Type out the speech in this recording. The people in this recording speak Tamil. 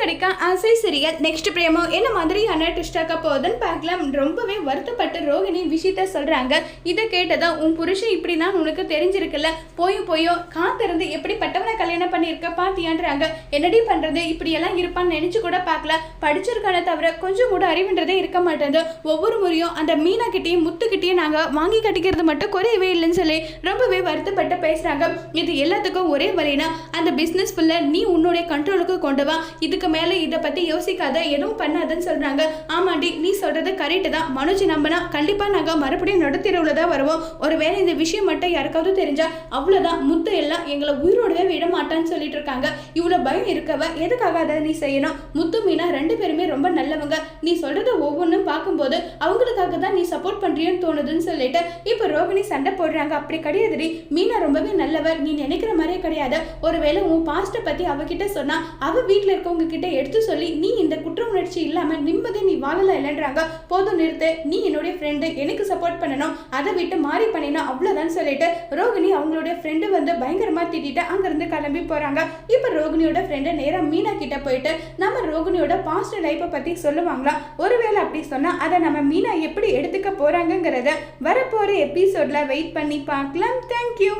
கிடைக்க ஆசை சீரியல் நெக்ஸ்ட் பிரேமோ என்ன மாதிரியான ட்விஸ்டாக்க போகுதுன்னு பார்க்கலாம். ரொம்பவே வருத்தப்பட்டு ரோகிணி விஷயத்த சொல்கிறாங்க இதை கேட்டதா உன் புருஷன் இப்படி தான் உனக்கு தெரிஞ்சிருக்குல்ல. போயும் போயோ காத்திருந்து எப்படிப்பட்டவனை கல்யாணம் பண்ணியிருக்க பாத்தியான்றாங்க. என்னடி பண்ணுறது இப்படியெல்லாம் இருப்பான்னு நினச்சி கூட பார்க்கல. படிச்சிருக்கான தவிர கொஞ்சம் கூட அறிவுன்றதே இருக்க மாட்டேங்குது ஒவ்வொரு முறையும் அந்த மீனாக்கிட்டையும் முத்துக்கிட்டையும் முத்துக்கிட்டேயும் வாங்கி கட்டிக்கிறது மட்டும் குறையவே இல்லைன்னு சொல்லி ரொம்பவே வருத்தப்பட்டு பேசுகிறாங்க இது எல்லாத்துக்கும் ஒரே வழினா அந்த பிஸ்னஸ் ஃபுல்ல நீ உன்னுடைய கண்ட்ரோலுக்கு கொண்டு வா. இதுக்கு மேல இதை பத்தி யோசிக்காத எதுவும் பண்ணாதன்னு சொல்றாங்க. ஆமாண்டி நீ சொல்றது கரெக்ட் தான். மனோஜ் நம்பினா கண்டிப்பா நாங்க மறுபடியும் நடுத்தீரவுல தான் வருவோம். ஒருவேளை இந்த விஷயம் மட்டும் யாருக்காவது தெரிஞ்சா அவ்வளவுதான். முத்து எல்லாம் எங்களை உயிரோடவே விட மாட்டான்னு சொல்லிட்டு இருக்காங்க. இவ்வளவு பயம் இருக்கவ எதுக்காக அதை நீ செய்யணும்? முத்து மீனா ரெண்டு பேருமே ரொம்ப நல்லவங்க. நீ சொல்றத ஒவ்வொன்றும் பார்க்கும்போது அவங்களுக்காக தான் நீ சப்போர்ட் பண்றியோன்னு தோணுதுன்னு சொல்லிட்டு இப்போ ரோகிணி சண்டை போடுறாங்க. அப்படி கிடையாதுடி. மீனா ரொம்பவே நல்லவர் நீ நினைக்கிற மாதிரியே கிடையாது. ஒருவேளை உன் பாஸ்ட்டை பத்தி அவகிட்ட சொன்னா அவ வீட்டில் இருக்கவங்க கிட்ட கிட்ட எடுத்து சொல்லி நீ இந்த குற்ற உணர்ச்சி இல்லாம நிம்மதி நீ வாழல இல்லைன்றாங்க. போதும் நிறுத்து நீ என்னுடைய ஃப்ரெண்டு எனக்கு சப்போர்ட் பண்ணணும். அதை விட்டு மாறி பண்ணினா அவ்வளவுதான் சொல்லிட்டு ரோகிணி அவங்களுடைய ஃப்ரெண்டு வந்து பயங்கரமா திட்டிட்டு அங்கிருந்து கிளம்பி போறாங்க. இப்ப ரோகிணியோட ஃப்ரெண்டு நேராக மீனா கிட்ட போயிட்டு நம்ம ரோகிணியோட பாஸ்ட் லைஃப்பை பத்தி சொல்லுவாங்களா? ஒருவேளை அப்படி சொன்னா அதை நம்ம மீனா எப்படி எடுத்துக்க போகிறாங்கங்கிறத வரப்போற எபிசோட்ல வெயிட் பண்ணி பார்க்கலாம். தேங்க்யூ